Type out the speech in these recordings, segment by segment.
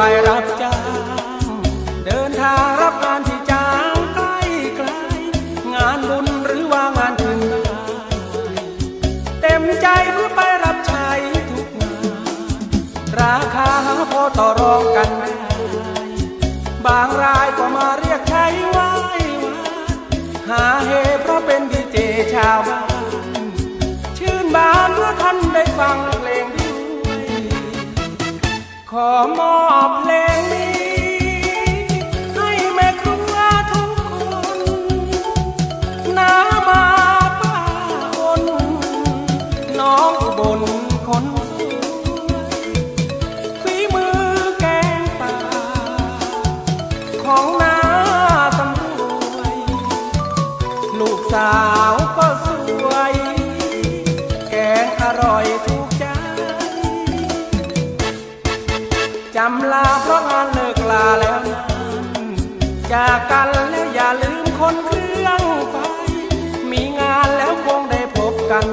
ไฟรับจ้างเดินทางรับงานที่จ้างใกล้ไกลงานบุญหรือว่างานถึงบ้านเต็มใจเพื่อไปรับใช้ทุกงานราคาพอต่อรองกันได้บางรายก็มาเรี ของน้าสำรวย ลูกสาวก็สวย แกงอร่อยถูกใจ จำลาเพราะงานเลิกลาแล้วนั้นจากกันแล้วอย่าลืมคนเครื่องไฟ มีงานแล้วคงได้พบกัน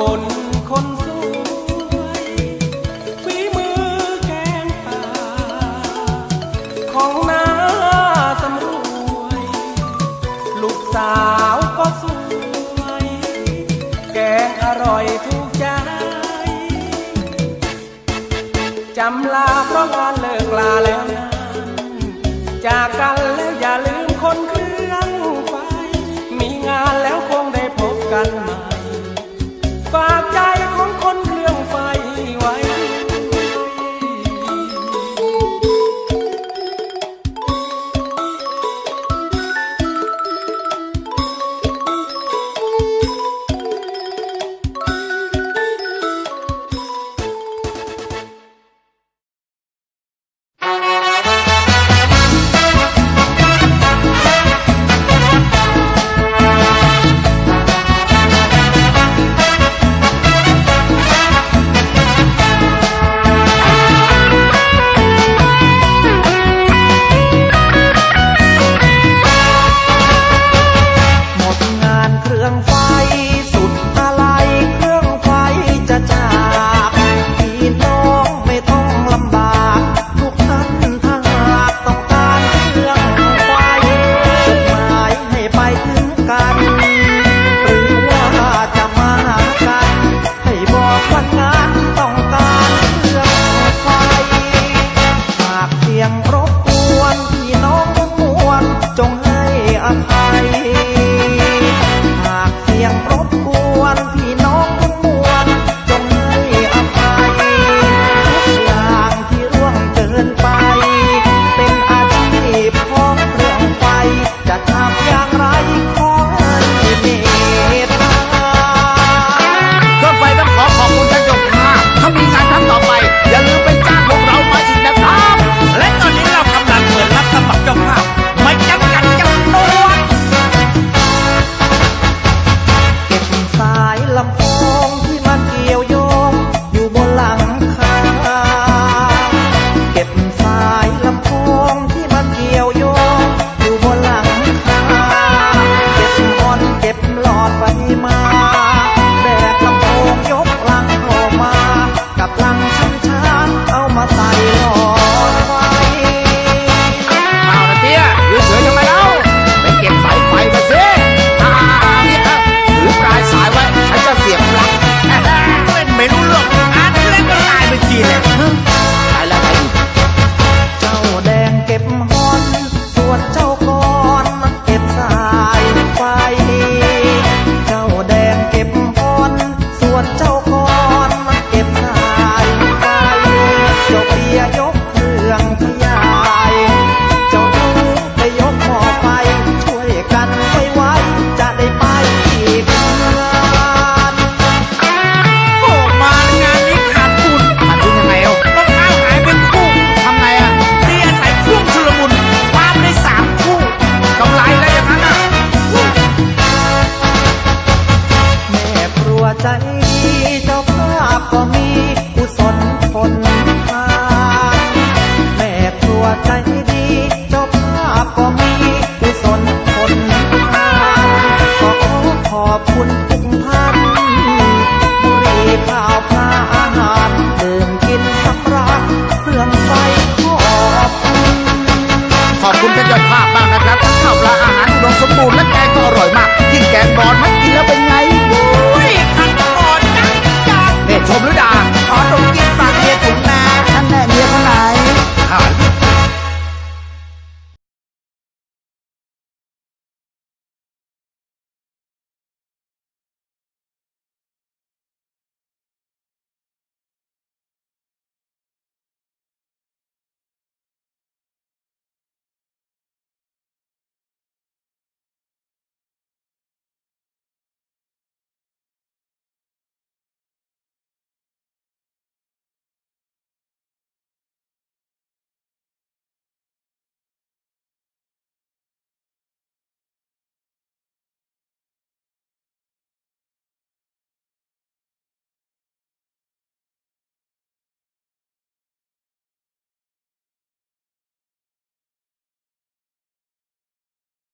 บนคนสู้ ชมหรือด่าขอตรงเกี